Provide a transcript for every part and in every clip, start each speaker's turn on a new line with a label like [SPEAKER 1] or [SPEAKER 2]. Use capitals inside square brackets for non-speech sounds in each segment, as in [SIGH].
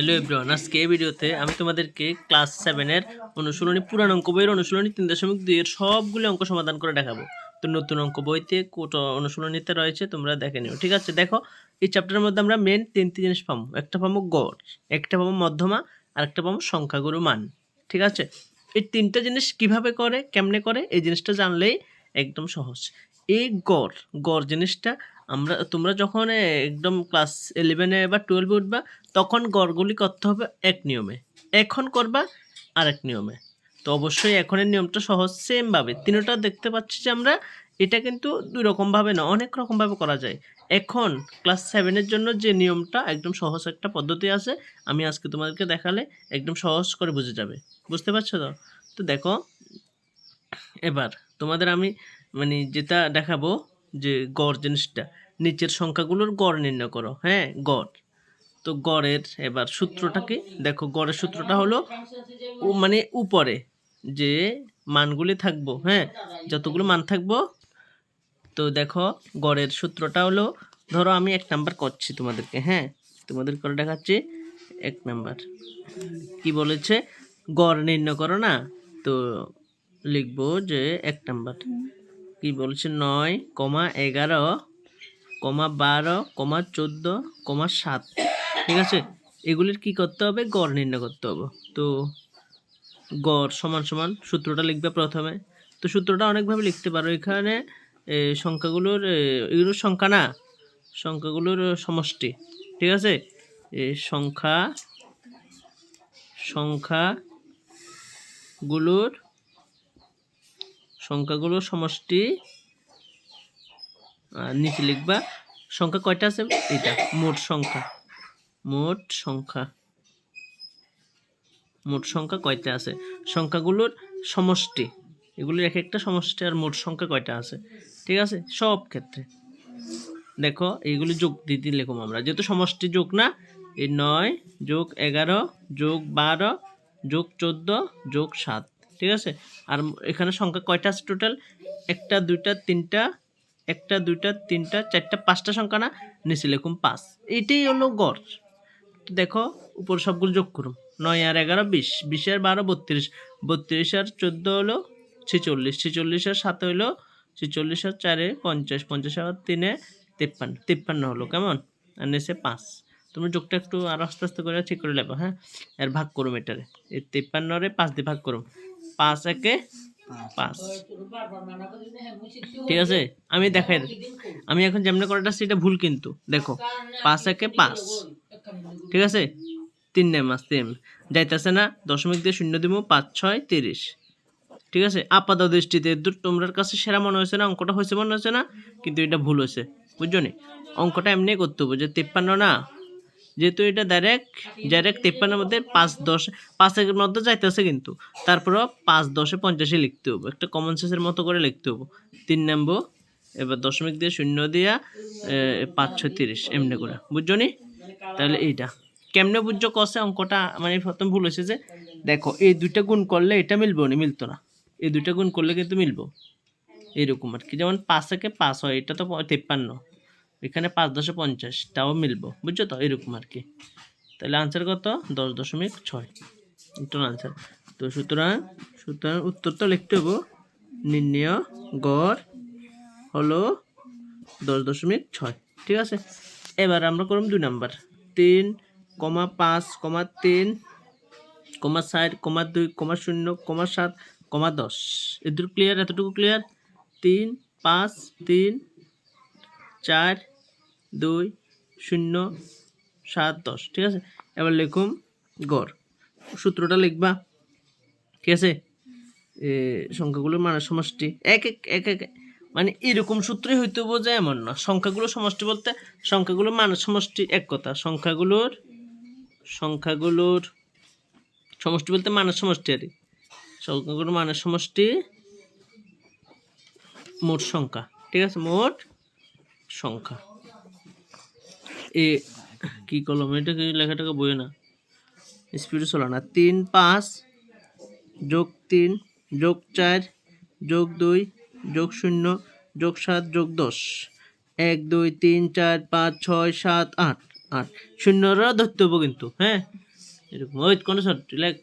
[SPEAKER 1] Hello everyone আজকে এই ভিডিওতে আমি তোমাদেরকে ক্লাস সেভেনের অনুশীলনী পুরান অঙ্ক বইয়ের অনুশীলনী তিন দশমিক দুইয়ের সবগুলি অঙ্ক সমাধান করে দেখাবো তো নতুন অঙ্ক বইতে কোট অনুশীলনীতে রয়েছে তোমরা দেখে নিও ঠিক আছে দেখো এই চ্যাপ্টারের মধ্যে আমরা মেন তিনটি জিনিস পাবো একটা পাবো গড় একটা পাবো মধ্যমা আর একটা পাবো সংখ্যাগুরু মান ঠিক আছে এই তিনটা জিনিস কিভাবে করে কেমনে করে এই জিনিসটা জানলেই একদম সহজ এই গড় গড় জিনিসটা আমরা তোমরা যখন একদম ক্লাস ইলেভেনে বা টুয়েলভে উঠবা তখন গড়গুলি করতে হবে এক নিয়মে এখন করবা আরেক নিয়মে তো অবশ্যই এখনের নিয়মটা সহজ সেমভাবে তিনটা দেখতে পাচ্ছি যে আমরা এটা কিন্তু দুই রকমভাবে না অনেক রকমভাবে করা যায় এখন ক্লাস সেভেনের জন্য যে নিয়মটা একদম সহজ একটা পদ্ধতি আছে আমি আজকে তোমাদেরকে দেখালে একদম সহজ করে বুঝে যাবে বুঝতে পারছো তো তো দেখো এবার তোমাদের আমি মানে যেটা দেখাবো যে গড় জিনিসটা নিচের সংখ্যাগুলোর গড় নির্ণয় করো হ্যাঁ গড় তো গড়ের এবার সূত্রটাকে দেখো গড়ের সূত্রটা হলো মানে উপরে যে মানগুলি থাকবো হ্যাঁ যতগুলো মান থাকবো তো দেখো গড়ের সূত্রটা হলো ধরো আমি এক নাম্বার করছি তোমাদেরকে হ্যাঁ তোমাদের করে দেখাচ্ছি এক নাম্বার কি বলেছে গড় নির্ণয় করো না তো লিখবো যে এক নাম্বার কি বলছে নয় কমা এগারো কমা বারো কমা চোদ্দ কমা সাত ঠিক আছে এগুলির কি করতে হবে গড় নির্ণয় করতে হবে তো গড় সমান সমান সূত্রটা লিখবে প্রথমে তো সূত্রটা অনেকভাবে লিখতে পারো এখানে সংখ্যাগুলোর এগুলোর সংখ্যা না সংখ্যাগুলোর সমষ্টি ঠিক আছে সংখ্যা সংখ্যাগুলোর সংখ্যাগুলোর সমষ্টি নিচে লিখবা সংখ্যা কয়টা আছে এটা মোট সংখ্যা মোট সংখ্যা মোট সংখ্যা কয়টা আছে সংখ্যাগুলোর সমষ্টি এগুলির এক একটা সমষ্টি আর মোট সংখ্যা কয়টা আছে ঠিক আছে সব ক্ষেত্রে দেখো এইগুলি যোগ দিতে লেখম আমরা যেহেতু সমষ্টি যোগ না এই নয় যোগ এগারো যোগ বারো যোগ চোদ্দো যোগ সাত ঠিক আছে আর এখানে সংখ্যা কয়টা আছে টোটাল একটা দুইটা তিনটা একটা দুইটা তিনটা চারটা পাঁচটা সংখ্যা না নিচে লিখুন পাঁচ এটাই হলো গড় দেখো উপর সবগুলো যোগ করুন নয় আর এগারো বিশ বিশ আর বারো বত্রিশ বত্রিশ আর চোদ্দো হলো ছেচল্লিশ ছেচল্লিশ আর সাত হলো ছেচল্লিশ আর চারে পঞ্চাশ পঞ্চাশ আর তিনে তিপ্পান্ন তিপ্পান্ন হলো কেমন আর নিচে পাঁচ তোমরা যোগটা একটু আর আস্তে আস্তে করে ঠিক করে নেবো হ্যাঁ আর ভাগ করুম এটারে এই তিপ্পান্নরে পাঁচ দিয়ে ভাগ করুম পাঁচ একে পাঁচ ঠিক আছে আমি দেখাই আমি এখন যেমনি করাটা সেটা ভুল কিন্তু দেখো পাঁচ একে পাঁচ ঠিক আছে তিন আস তিন যাইতেছে না দশমিক দিয়ে শূন্য দিব পাঁচ ছয় তিরিশ ঠিক আছে আপাত দৃষ্টিতে তোমরার কাছে সেরা মনে হয়েছে না অঙ্কটা হয়েছে মনে হয়েছে না কিন্তু এটা ভুল হয়েছে বুঝছো নি অঙ্কটা এমনি করতে হবে যে তিপ্পান্ন না যেহেতু এটা ডাইরেক্ট ডাইরেক্ট তেপ্পান্নের মধ্যে পাঁচ দশ পাঁচের মধ্যে আছে কিন্তু তারপরেও পাঁচ দশে পঞ্চাশে লিখতে হবো একটা কমন সেন্সের মতো করে লিখতে হবো তিন নম্বর এবার দশমিক দিয়ে শূন্য দিয়া পাঁচশো তিরিশ এমনি করে বুঝছো নি তাহলে এইটা কেমনে বুঝছো কষে অঙ্কটা মানে প্রথম ভুল হয়েছে যে দেখো এই দুইটা গুণ করলে এটা মিলবো না মিলতো না এই দুইটা গুণ করলে কিন্তু মিলবো এরকম আর কি যেমন পাঁচ থেকে পাঁচ হয় এটা তো তেপ্পান্ন এখানে পাঁচ দশে পঞ্চাশ তাও মিলবো বুঝছো তো এরকম আর কি তাহলে আনসার কত দশ দশমিক ছয় উত্তর আনসার তো সুতরাং সুতরাং উত্তর তো লিখতে হবো নির্ণয় গড় হলো দশ দশমিক ছয় ঠিক আছে এবার আমরা করব দুই নাম্বার তিন কমা পাঁচ কমা তিন কমা চার কমা দুই কমা শূন্য কমা সাত কমা দশ এদুর ক্লিয়ার এতটুকু ক্লিয়ার তিন পাঁচ তিন চার দুই শূন্য সাত দশ ঠিক আছে এবার লিখুম গড় সূত্রটা লিখবা ঠিক আছে সংখ্যাগুলোর মানে সমষ্টি এক এক এক এক মানে এরকম সূত্রই হইতে বোঝা এমন না সংখ্যাগুলোর সমষ্টি বলতে সংখ্যাগুলোর মানের সমষ্টি এক কথা সংখ্যাগুলোর সংখ্যাগুলোর সমষ্টি বলতে মানের সমষ্টি আর সংখ্যাগুলোর মানের সমষ্টি মোট সংখ্যা ঠিক আছে মোট সংখ্যা এ কি কলম এটা কি লেখাটাকে বই না স্পিডে চলো না তিন পাঁচ যোগ তিন যোগ চার যোগ দুই যোগ শূন্য যোগ সাত যোগ দশ এক দুই তিন চার পাঁচ ছয় সাত আট আট শূন্যরা ধরতে হবো কিন্তু হ্যাঁ এরকম ওই কোনো শর্ট লেখ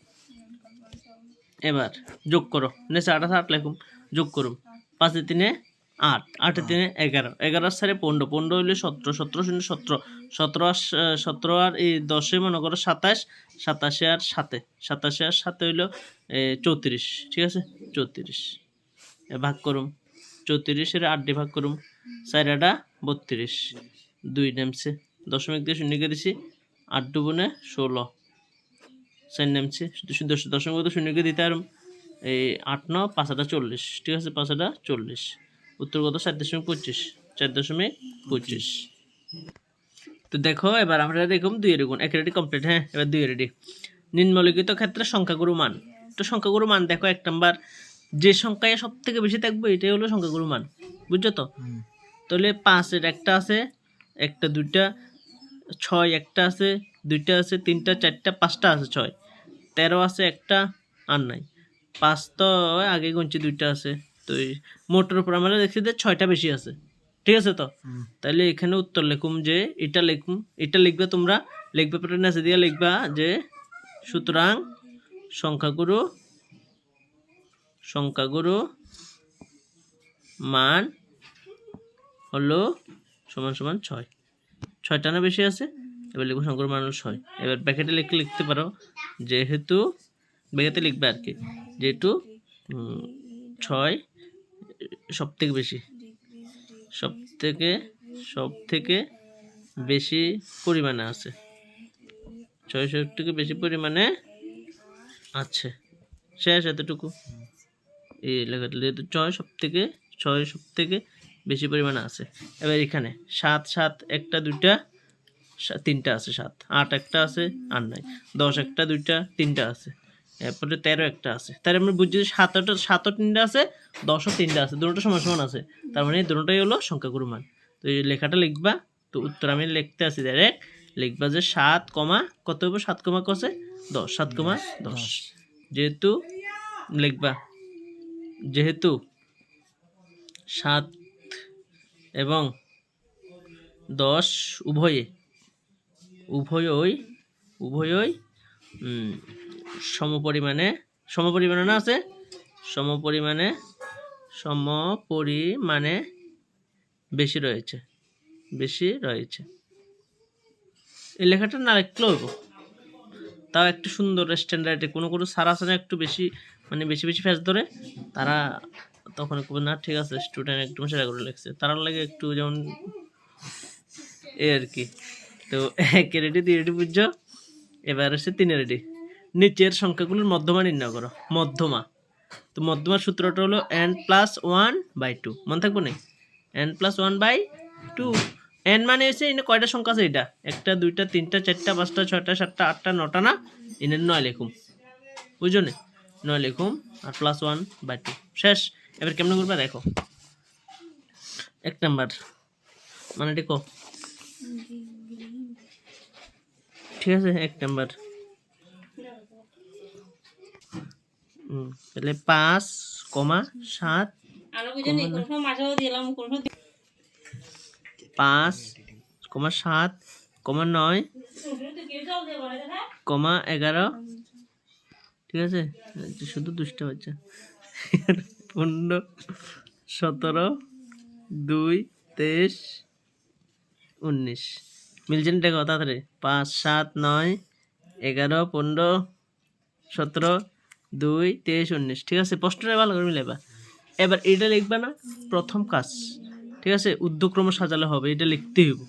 [SPEAKER 1] এবার যোগ করো নেশে আঠাশ আট লেখুম যোগ করুম পাঁচে তিনে আট আট তিনে এগারো এগারো আর সাড়ে পনেরো পনেরো হইলে সতেরো সতেরো শূন্য সতেরো সতেরো আর সতেরো আর এই দশে মনে করো সাতাশ সাতাশে আর সাতে সাতাশে আর সাতে হইলো চৌত্রিশ ঠিক আছে চৌত্রিশ ভাগ করুম চৌত্রিশের আট ডি ভাগ করুম চার আটা বত্রিশ দুই নামছে দশমিক দিয়ে শূন্য করেছি আট দুগুণে ষোলো চার নামছে দশমিক শূন্য করে দিতে পারুম এই আট ন পাঁচ চল্লিশ ঠিক আছে পাঁচ চল্লিশ উত্তর কত চার দশমিক পঁচিশ চার দশমিক পঁচিশ তো দেখো এবার আমরা দেখুন দুই গুণ এক রেডি কমপ্লিট হ্যাঁ এবার দুইয়ের রেডি নিম্নলিখিত ক্ষেত্রে সংখ্যাগুরু মান তো সংখ্যাগুরু মান দেখো এক নম্বর যে সংখ্যায় সব থেকে বেশি থাকবে এটাই হলো সংখ্যাগুরু মান বুঝছো তো তাহলে পাঁচের একটা আছে একটা দুইটা ছয় একটা আছে দুইটা আছে তিনটা চারটা পাঁচটা আছে ছয় তেরো আছে একটা আর নাই পাঁচ তো আগে গুনছি দুইটা আছে দুই মোটের উপর আমরা দেখছি যে ছয়টা বেশি আছে ঠিক আছে তো তাইলে এখানে উত্তর লিখুম যে এটা লিখুম এটা লিখবে তোমরা লিখবে পেটের নিচে দিয়ে লিখবা যে সুতরাং সংখ্যাগুরু সংখ্যাগুরু মান হলো সমান সমান ছয় ছয়টা না বেশি আছে এবার লিখবো সংখ্যার মান হলো ছয় এবার ব্যাকেটে লিখে লিখতে পারো যেহেতু ব্যাকেটে লিখবে আর কি যেহেতু ছয় সব থেকে বেশি সব থেকে সব থেকে বেশি পরিমাণে আছে ছয়শো থেকে বেশি পরিমাণে আছে শেষ এতটুকু এই এলাকাটা যেহেতু ছয় সব থেকে ছয় সব থেকে বেশি পরিমাণে আছে এবার এখানে সাত সাত একটা দুইটা তিনটা আছে সাত আট একটা আছে আর নাই দশ একটা দুইটা তিনটা আছে এরপরে তেরো একটা আছে তার আমরা বুঝছি যে সাতটা সাত তিনটা আছে দশও তিনটা আছে দুটোটা সমান সমান আছে তার মানে দুটোটাই হলো সংখ্যাগুরু মান তো এই লেখাটা লিখবা তো উত্তর আমি লিখতে আছি ডাইরেক্ট লিখবা যে সাত কমা কত হবে সাত কমা কষে দশ সাত কমা দশ যেহেতু লিখবা যেহেতু সাত এবং দশ উভয়ে উভয়ই উভয়ই সমপরিমাণে সমপরিমাণে না আছে সমপরিমাণে সমপরিমাণে বেশি রয়েছে বেশি রয়েছে এই লেখাটা না লিখলেও তাও একটু সুন্দর স্ট্যান্ডার্ডে কোনো কোনো সার আছে না একটু বেশি মানে বেশি বেশি ফ্যাস ধরে তারা তখন না ঠিক আছে স্টুডেন্ট একটু সেটা করে লেখছে তারা লাগে একটু যেমন এ আর কি তো এক রেডি দুই রেডি বুঝছো এবার হচ্ছে তিন রেডি নিচের সংখ্যাগুলোর মধ্যমা নির্ণয় করো মধ্যমা তো মধ্যমার সূত্রটা হলো N plus one by two মনে থাকবো না N plus one by two N মানে হচ্ছে এনে কয়টা সংখ্যা আছে এটা একটা দুইটা তিনটা চারটা পাঁচটা ছয়টা সাতটা আটটা নটা না এনে নয় লেখুম বুঝো না নয় লেখুম আর প্লাস ওয়ান বাই টু শেষ এবার কেমন করবে দেখো এক নাম্বার মানে দেখো ঠিক আছে এক নাম্বার তাহলে পাঁচ কমা সাত পাঁচ কমা সাত কমা নয় কমা এগারো ঠিক আছে শুধু দুষ্টা হচ্ছে পনেরো সতেরো দুই তেইশ উনিশ মিলছেন দেখো তাড়াতাড়ি পাঁচ সাত নয় এগারো পনেরো সতেরো দুই তেইশ উনিশ ঠিক আছে প্রশ্নটা ভালো করে মিলাইবা এবার এটা লিখবা না প্রথম কাজ ঠিক আছে উদ্যক্রমে সাজালে হবে এটা লিখতে হইব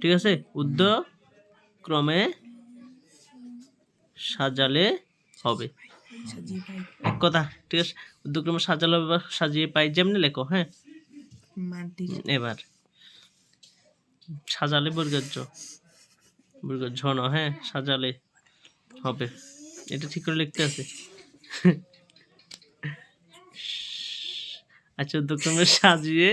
[SPEAKER 1] ঠিক আছে উদ্যক্রমে সাজালে হবে এক কথা ঠিক আছে উদ্যক্রমে সাজালে হবে সাজিয়ে পাই যেমনি লেখো হ্যাঁ এবার সাজালে বর্গাজ্য বর্গাজ্য ন হ্যাঁ সাজালে হবে এটা ঠিক করে লিখতে আছে আচ্ছা উদ্যোগক্রমে সাজিয়ে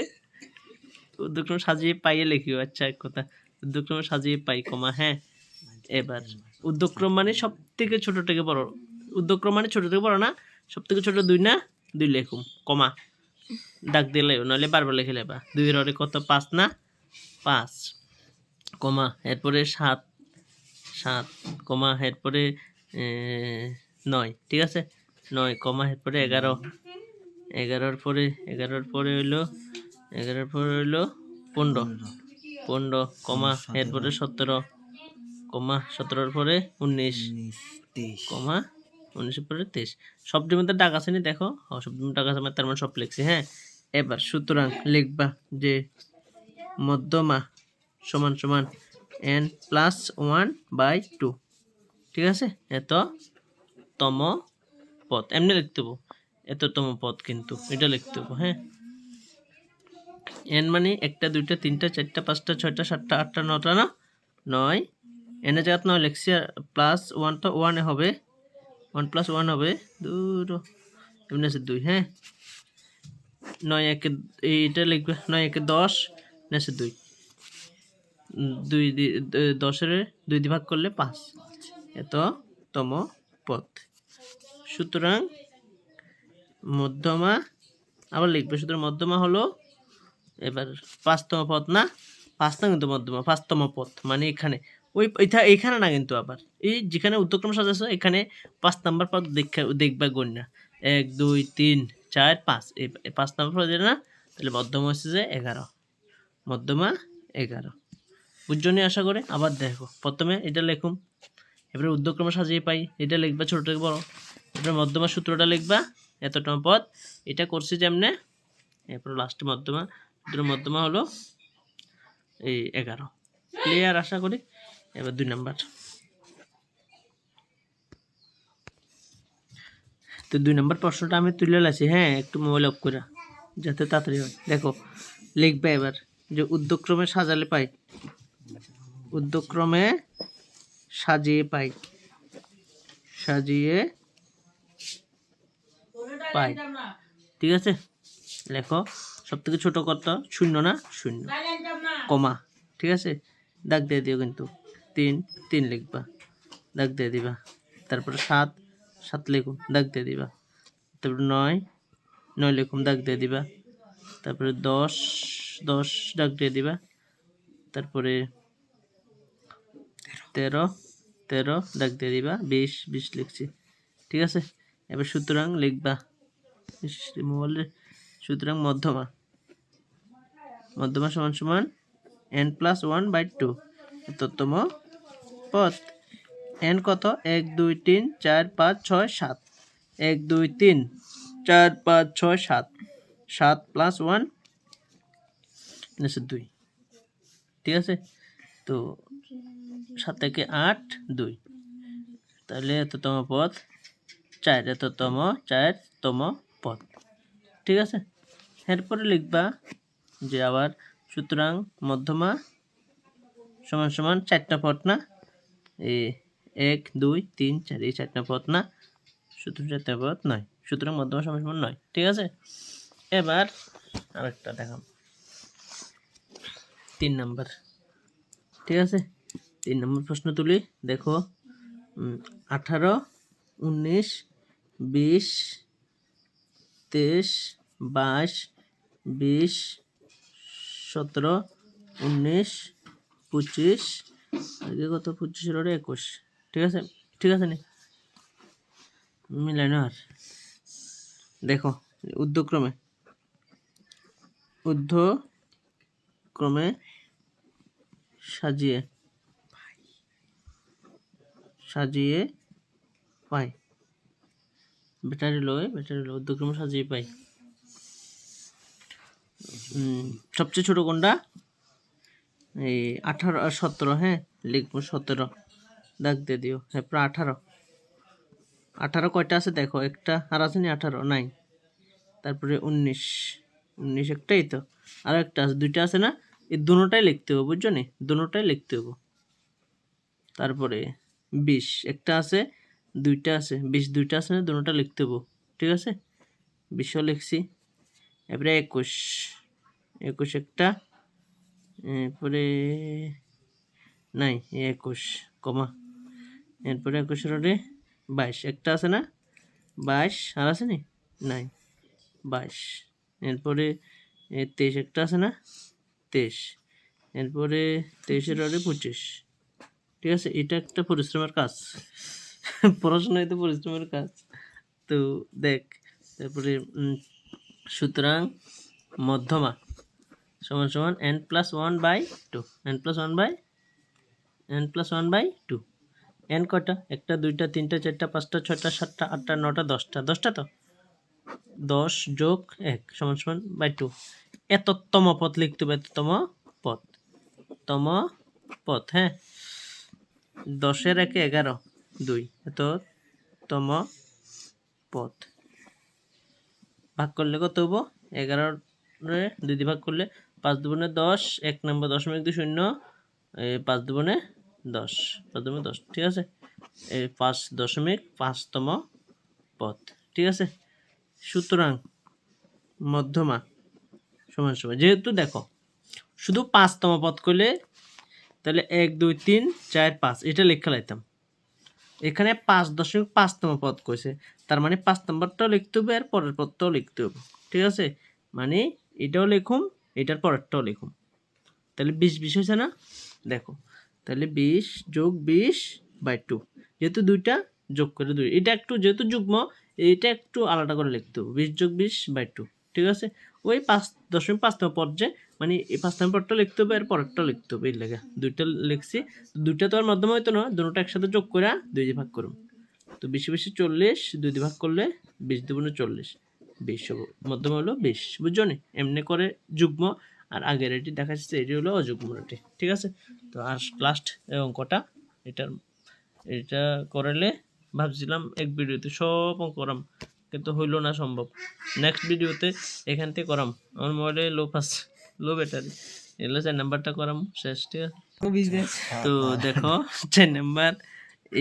[SPEAKER 1] উদ্যোগক্রমে সাজিয়ে পাইয়ে লিখিও আচ্ছা এক কথা উদ্যোগক্রমে সাজিয়ে পাই কমা হ্যাঁ এবার উদ্যোগক্রম মানে সব থেকে ছোট থেকে বড় উদ্যোগক্রম মানে ছোট থেকে বড় না সব থেকে ছোট দুই না দুই লেখুম কমা ডাক দিলে নাহলে বারবার লেখে লেবা দুই রে কত পাঁচ না পাঁচ কমা এরপরে সাত সাত কমা এরপরে নয় ঠিক আছে নয় কমা পরে এগারো এগারোর পরে এগারোর পরে হইলো এগারোর পরে হইলো পনেরো পনেরো কমা এরপরে সতেরো কমা
[SPEAKER 2] সতেরোর পরে উনিশ কমা উনিশের পরে তেইশ সবটির মধ্যে ডাক আছে নি দেখো সবটির মধ্যে ডাক আছে মানে তার মানে সব লিখছি হ্যাঁ এবার সুতরাং লিখবা যে মধ্যমা সমান সমান N plus one by two ঠিক আছে এত তম পথ এমনি লিখতে হবো এততম পথ কিন্তু এটা লিখতে হবো হ্যাঁ এন মানে একটা দুইটা তিনটা চারটা পাঁচটা ছয়টা সাতটা আটটা নটা না নয় এনে জায়গা নয় লিখছি প্লাস ওয়ানটা ওয়ানে হবে ওয়ান প্লাস ওয়ান হবে দুটো এমনি আছে দুই হ্যাঁ নয় একে এইটা লিখবে নয় একে দশ নেছে দুই দুই দশের দুই দিভাগ করলে পাঁচ এত তম পথ সুতরাং মধ্যমা আবার লিখবে সুতরাং মধ্যমা হলো এবার পাঁচতম পথ না পাঁচতম কিন্তু মধ্যমা পাঁচতম পথ মানে এখানে ওই এখানে না কিন্তু আবার এই যেখানে উত্তরক্রম সাজাস এখানে পাঁচ নাম্বার পথ দেখা দেখবা না এক দুই তিন চার পাঁচ এই পাঁচ নাম্বার পথ না তাহলে মধ্যমা হচ্ছে যে এগারো মধ্যমা এগারো বুঝজনই আশা করে আবার দেখো প্রথমে এটা লেখুন এবারে উদ্যক্রমে সাজিয়ে পাই এটা লিখবা থেকে বড় এবার মধ্যমা সূত্রটা লিখবা এতটম পদ এটা করছি যেমনে এরপর লাস্টে মধ্যমা সূত্র মধ্যমা হলো এই এগারো ক্লিয়ার আশা করি এবার দুই নাম্বার তো দুই নম্বর প্রশ্নটা আমি তুলে লাগছি হ্যাঁ একটু মোবাইল অফ করে যাতে তাড়াতাড়ি হয় দেখো লিখবে এবার যে উদ্যোগক্রমে সাজালে পাই উদ্যোগক্রমে সাজিয়ে পাই সাজিয়ে পাই ঠিক আছে লেখো সব থেকে ছোটো কত শূন্য না শূন্য কমা ঠিক আছে দাগ দিয়ে দিও কিন্তু তিন তিন লিখবা দাগ দিয়ে দিবা তারপরে সাত সাত লিখুন দাগ দিয়ে দিবা তারপরে নয় নয় লিখুন দাগ দিয়ে দিবা তারপরে দশ দশ দাগ দিয়ে দিবা তারপরে তেরো তেরো দাগ দিয়ে দিবা বিশ বিশ লিখছি ঠিক আছে এবার সুতরাং লিখবা মোবাইলের সুতরাং মধ্যমা মধ্যমা সমান সমান N plus one by two তত্তম পথ এন কত এক দুই তিন চার পাঁচ ছয় সাত এক দুই তিন চার পাঁচ ছয় সাত সাত প্লাস ওয়ান মানে দুই ঠিক আছে তো সাত থেকে আট দুই তাহলে এততম পদ চার এততম চারতম পদ ঠিক আছে এরপরে লিখবা যে আবার সুতরাং মধ্যমা সমান সমান চারটা পথ না এই এক দুই তিন চার এই চারটা পথ না সুতরাং চারটা পথ নয় সুতরাং মধ্যমা সমান সমান নয় ঠিক আছে এবার আরেকটা দেখাম তিন নম্বর ঠিক আছে তিন নম্বর প্রশ্ন তুলি দেখো আঠারো উনিশ বিশ তেইশ বাইশ বিশ সতেরো উনিশ পঁচিশ আজকে কত পঁচিশের ওটা একুশ ঠিক আছে ঠিক আছে নি মিলাই মিলানো আর দেখো উদ্যক্রমে উদ্ধ ক্রমে সাজিয়ে সাজিয়ে পাই ব্যাটারি লয় ব্যাটারি লয় দুগ্রম সাজিয়ে পাই সবচেয়ে ছোট কোনটা এই আঠারো আর সতেরো হ্যাঁ লিখবো সতেরো দেখ দিয়ে দিও হ্যাঁ প্রায় আঠারো আঠারো কয়টা আছে দেখো একটা আর আছে নি আঠারো নাই তারপরে উনিশ উনিশ একটাই তো আর একটা আছে দুইটা আছে না এই দুটাই লিখতে হবে বুঝছো নি দুটাই লিখতে হবে তারপরে বিশ একটা আছে দুইটা আছে বিশ দুইটা আছে না দুটা লিখতে হবো ঠিক আছে বিশও লিখছি এরপরে একুশ একুশ একটা এরপরে নাই একুশ কমা এরপরে একুশের ওরে বাইশ একটা আছে না বাইশ আর আছে নি নাই বাইশ এরপরে তেইশ একটা আছে না তেইশ এরপরে তেইশের ওরে পঁচিশ ঠিক আছে এটা একটা পরিশ্রমের কাজ পড়াশোনা তো পরিশ্রমের কাজ তো দেখ তারপরে সুতরাং মধ্যমা সমান সমান N plus one by two N plus one by N plus one by two N কটা একটা দুইটা তিনটা চারটা পাঁচটা ছয়টা সাতটা আটটা নটা দশটা দশটা তো দশ যোগ এক সমান সমান বাই টু তম পথ লিখতে হবে এততম পথ তম পথ হ্যাঁ দশের একে এগারো দুই তম পথ ভাগ করলে কত হবো এগারোরে দুই ভাগ করলে পাঁচ দুবনে দশ এক নম্বর দশমিক দুই শূন্য পাঁচ দুবনে দশ পাঁচ দুবনে দশ ঠিক আছে এই পাঁচ দশমিক পাঁচতম পথ ঠিক আছে সুতরাং মধ্যমা সমান সমান যেহেতু দেখো শুধু পাঁচতম পথ করলে তাহলে এক দুই তিন চার পাঁচ এটা লেখা লাইতাম এখানে পাঁচ দশমিক পাঁচ নম্বর পদ কইছে তার মানে পাঁচ নম্বরটাও লিখতে হবে আর পরের পদটাও লিখতে হবে ঠিক আছে মানে এটাও লিখুম এটার পরেরটাও লিখুম তাহলে বিশ বিশ হয়েছে না দেখো তাহলে বিশ যোগ বিশ বাই টু যেহেতু দুইটা যোগ করে দুই এটা একটু যেহেতু যুগ্ম এটা একটু আলাদা করে লিখতে হবে বিশ যোগ বিশ বাই টু ঠিক আছে ওই পাঁচ দশমিক পাঁচ নম্বর পর্যায়ে মানে এই ফার্স্ট টাইম পরটা লিখতে হবে আর পরেরটা লিখতে হবে এর লেখা দুইটা লিখছি দুইটা তো আর মাধ্যমে হয়তো না দুটোটা একসাথে যোগ করে দুই দিয়ে ভাগ করুন তো বেশি বেশি চল্লিশ দুই দিয়ে ভাগ করলে বিশ দুগুণে চল্লিশ বিশ হবো মধ্যমে হলো বিশ বুঝছো নি এমনি করে যুগ্ম আর আগের এটি দেখা যাচ্ছে এটি হলো অযুগ্ম এটি ঠিক আছে তো আর লাস্ট অঙ্কটা এটার এটা করলে ভাবছিলাম এক ভিডিওতে সব করাম কিন্তু হইল না সম্ভব নেক্সট ভিডিওতে এখান থেকে করাম আমার মোবাইলে লোপ আছে লো ব্যাটারি এগুলো চার নাম্বারটা করাম শেষ ঠিক আছে তো দেখো চার নাম্বার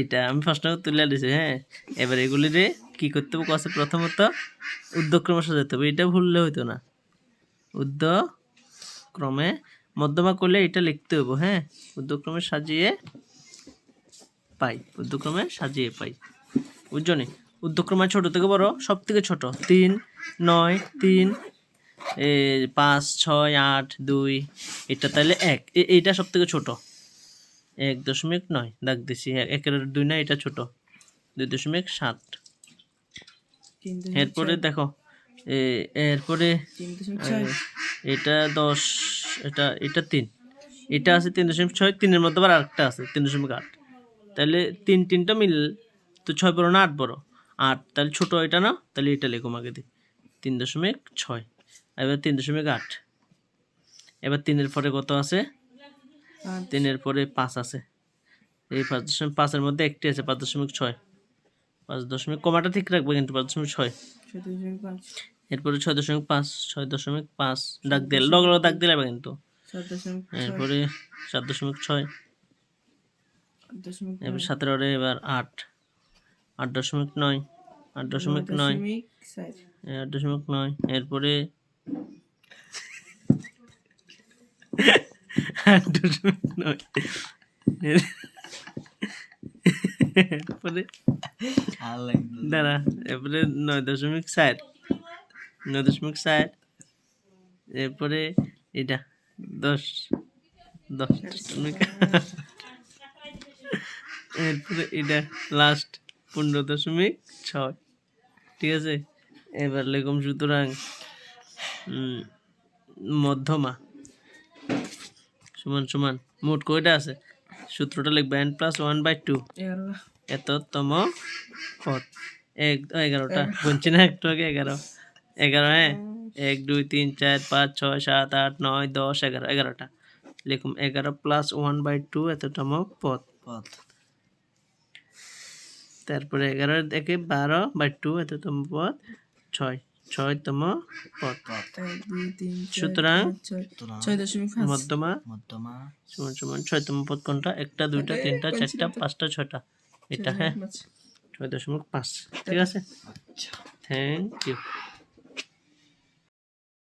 [SPEAKER 2] এটা আমি ফার্স্ট নাম্বার তুলে দিছি হ্যাঁ এবার এগুলিরে কি করতে হবে কাছে প্রথমত উদ্যক্রমে সাজাতে হবে এটা ভুললে হইতো না উদ্যক্রমে মধ্যমা করলে এটা লিখতে হবে হ্যাঁ উদ্যক্রমে সাজিয়ে পাই উদ্যক্রমে সাজিয়ে পাই বুঝছো নি উদ্যক্রমে ছোট থেকে বড় সব থেকে ছোট তিন নয় তিন পাঁচ ছয় আট দুই এটা তাহলে এক এইটা সব থেকে ছোটো এক দশমিক নয় দেখ দিছি একের দুই না এটা ছোট দুই দশমিক সাত এরপরে দেখো এরপরে এটা দশ এটা এটা তিন এটা আছে তিন দশমিক ছয় তিনের মধ্যে আবার আরেকটা আছে তিন দশমিক আট তাহলে তিন তিনটা মিল তো ছয় বড় না আট বড় আট তাহলে ছোট এটা না তাহলে এটা লেখো মাকে দিই তিন দশমিক ছয় এবার তিন দশমিক আট এবার তিনের পরে কত আছে তিনের পরে পাঁচ আছে এই পাঁচ দশমিক পাঁচের মধ্যে একটি আছে পাঁচ দশমিক ছয় পাঁচ দশমিক কমাটা ঠিক রাখবে কিন্তু পাঁচ দশমিক ছয় এরপরে ছয় দশমিক পাঁচ ছয় দশমিক পাঁচ ডাক দিল ডগ ডাক দাগ দিলে কিন্তু এরপরে সাত দশমিক ছয় এবার পরে এবার আট আট দশমিক নয় আট দশমিক নয় আট দশমিক নয় এরপরে [LAUGHS] এরপরে নয় দশমিক নয় দশমিক এরপরে এটা দশ দশ দশমিক এরপরে এটা লাস্ট পনেরো দশমিক ছয় ঠিক আছে এবার লেগম সুতরাং মধ্যমা সমান সমান মোট কয়টা আছে সূত্রটা লিখবে N plus one by two এত এততম পথ এক এগারোটা বলছি না একটু আগে এগারো এগারো হ্যাঁ এক দুই তিন চার পাঁচ ছয় সাত আট নয় দশ এগারো এগারোটা লিখুন এগারো প্লাস ওয়ান বাই টু এততম পথ পথ তারপরে এগারো একে বারো বাই টু এততম পথ ছয় ছয়তম পদ সুতরাং ছয় দশমিক মধ্যমা মধ্যমা সমান সমান ছয়তম পদ কোনটা একটা দুইটা তিনটা চারটা পাঁচটা ছয়টা এটা হ্যাঁ ছয় দশমিক পাঁচ ঠিক আছে থ্যাংক আচ্ছা। ইউ